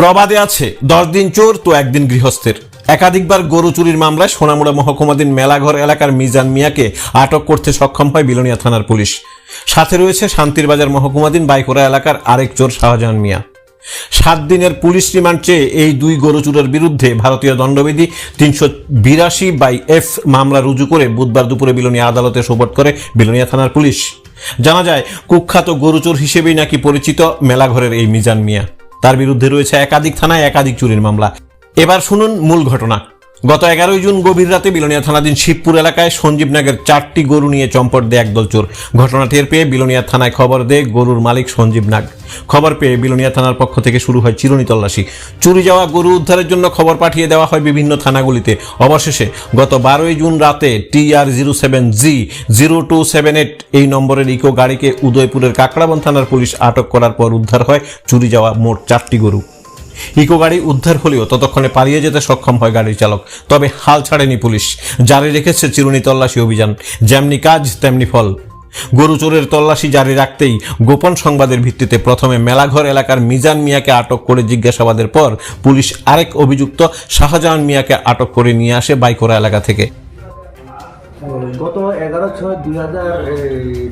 প্রবাদে আছে, দশ দিন চোর, তো একদিন গৃহস্থের। একাধিকবার গরু চুরির মামলায় সোনামুড়া মহকুমাধীন মেলাঘর এলাকার মিজান মিয়াকে আটক করতে সক্ষম হয় বিলোনিয়া থানার পুলিশ। সাথে রয়েছে শান্তির বাজার মহকুমাধীন বাইকোরা এলাকার আরেক চোর শাহজাহান মিয়া। সাত দিনের পুলিশ রিমান্ড চেয়ে এই দুই গরু চুরের বিরুদ্ধে ভারতীয় দণ্ডবিধি তিনশো বিরাশি বাই এফ মামলা রুজু করে বুধবার দুপুরে বিলোনিয়া আদালতে সোপর্দ করে বিলোনিয়া থানার পুলিশ। জানা যায়, কুখ্যাত গরুচোর হিসেবেই নাকি পরিচিত মেলাঘরের এই মিজান মিয়া। তার বিরুদ্ধে রয়েছে একাধিক থানায় একাধিক চুরির মামলা। এবার শুনুন মূল ঘটনা। গত এগারোই জুন গভীর রাতে বিলোনিয়া থানাধীন শিবপুর এলাকায় সঞ্জীব নাগের চারটি গরু নিয়ে চম্পট দেয় একদল চোর। ঘটনা টের পেয়ে বিলোনিয়া থানায় খবর দেয় গরুর মালিক সঞ্জীব নাগ খবর পেয়ে বিলোনিয়া থানার পক্ষ থেকে শুরু হয় চিরুনি তল্লাশি। চুরি যাওয়া গরু উদ্ধারের জন্য খবর পাঠিয়ে দেওয়া হয় বিভিন্ন থানাগুলিতে। অবশেষে গত বারোই জুন রাতে T R zero seven G zero two seven eight এই নম্বরের ইকো গাড়িকে উদয়পুরের কাকড়াবন থানার পুলিশ আটক করার পর উদ্ধার হয়। চুরি যাওয়া মোট চারটি গরু। ইকো গাড়ি উদ্ধার হলেও ততক্ষণে পালিয়ে যেতে সক্ষম হয় গাড়ির চালক। তবে হাল ছাড়েনি পুলিশ। জারি রেখেছে চিরুনি তল্লাশি অভিযান। যেমনি কাজ, তেমনি ফল। গরু চোরের তল্লাশি জারি রাখতেই গোপন সংবাদের ভিত্তিতে প্রথমে মেলাঘর এলাকার মিজান মিয়াকে আটক করে জিজ্ঞাসাবাদের পর পুলিশ আরেক অভিযুক্ত শাহজাহান মিয়াকে আটক করে নিয়ে আসে বাইকোরা এলাকা থেকে। গত এগারো ছয় দুই হাজার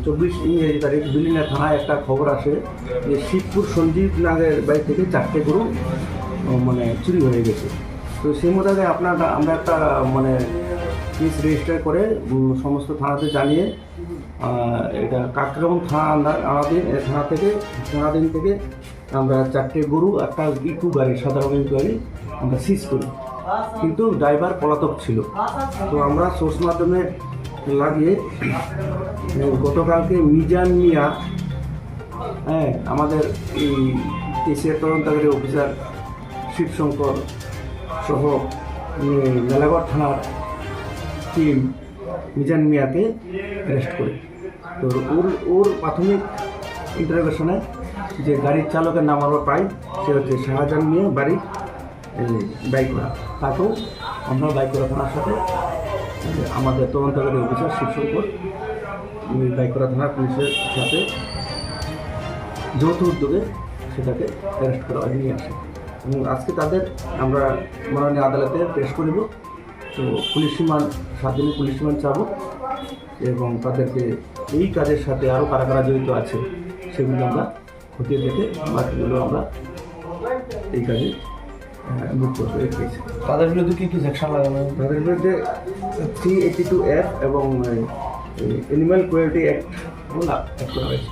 চব্বিশ ইংরেজি তারিখ বিলিনা থানায় একটা খবর আসে যে শিবপুর সঞ্জীব নাগের বাড়ি থেকে চারটে গরু মানে চুরি হয়ে গেছে। তো সেই মোতাবেক আপনার আমরা একটা মানে কেস রেজিস্টার করে সমস্ত থানাতে জানিয়ে এটা কাকরাবন থানা আনাদিন থানা থেকে থানাদিন থেকে আমরা চারটে গরু, একটা ইকু গাড়ি সাধারণ গাড়ি, আমরা সিজ করি। কিন্তু ড্রাইভার পলাতক ছিল। তো আমরা সোর্স মাধ্যমে লাগিয়ে গতকালকে মিজান মিয়া হ্যাঁ আমাদের এই কেসিয়ার তদন্তকারী অফিসার শিবশঙ্কর সহ মেলাগড় থানার টিম মিজান মিয়াকে অ্যারেস্ট করে। তো ওর ওর প্রাথমিক ইন্টারোগেশনে যে গাড়ির চালকের নাম আমরা পাই, সে হচ্ছে শাহজাহান মিয়া, বাড়ি বাইকরা তাকেও আমরা বাইকরা থানার সাথে। আমাদের তদন্তকারী অফিসার শিবশঙ্কর বাইকরা থানার পুলিশের সাথে যৌথ উদ্যোগে সেটাকে অ্যারেস্ট করা হয়, নিয়ে আসে। এবং আজকে তাদের আমরা মাননীয় আদালতে পেশ করিব। তো পুলিশ রিমান্ড সাত দিনের পুলিশ রিমান্ড চাবো এবং তাদেরকে এই কাজের সাথে আরও কারা কারা জড়িত আছে সেগুলো আমরা খতিয়ে দেখে বাকিগুলো আমরা এই কাজে বুক করছে এই কেস তাদের বিরুদ্ধে কী কী সেকশন লাগানো তাদের বিরুদ্ধে থ্রি এইটি টু অ্যাপ এবং অ্যানিমাল কোয়ালিটি অ্যাক্ট একটু হয়েছে।